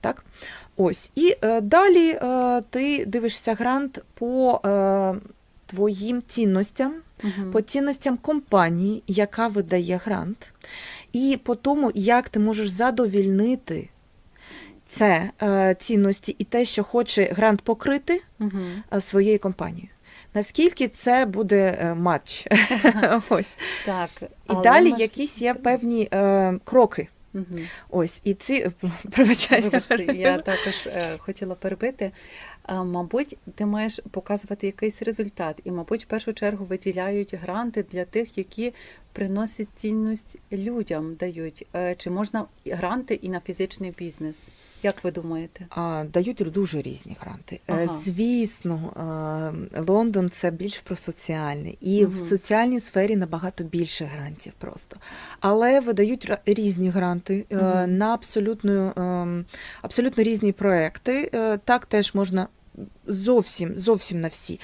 Так? Ось. І е, далі е, ти дивишся грант по е, твоїм цінностям, Мгм. по цінностям компанії, яка видає грант, і по тому, як ти можеш задовільнити це е, цінності і те, що хоче грант покрити е, своєю компанією. Наскільки це буде е, матч? Ось. Так. І далі якісь є певні е, кроки. Мгм. Ось, і ці пробачаю. Вибачте, я також е, хотіла перебити. Мабуть, ти маєш показувати якийсь результат, і, мабуть, в першу чергу виділяють гранти для тих, які приносять цінність людям, дають. Е, Чи можна гранти і на фізичний бізнес? Як ви думаєте? А, дають дуже різні гранти. Е, Ага. Звісно, Лондон це більш про соціальне, і в соціальній сфері набагато більше грантів просто. Але видають різні гранти Мгм. на абсолютно, абсолютно різні проекти. Е, Так теж можна зовсім зовсім на всі.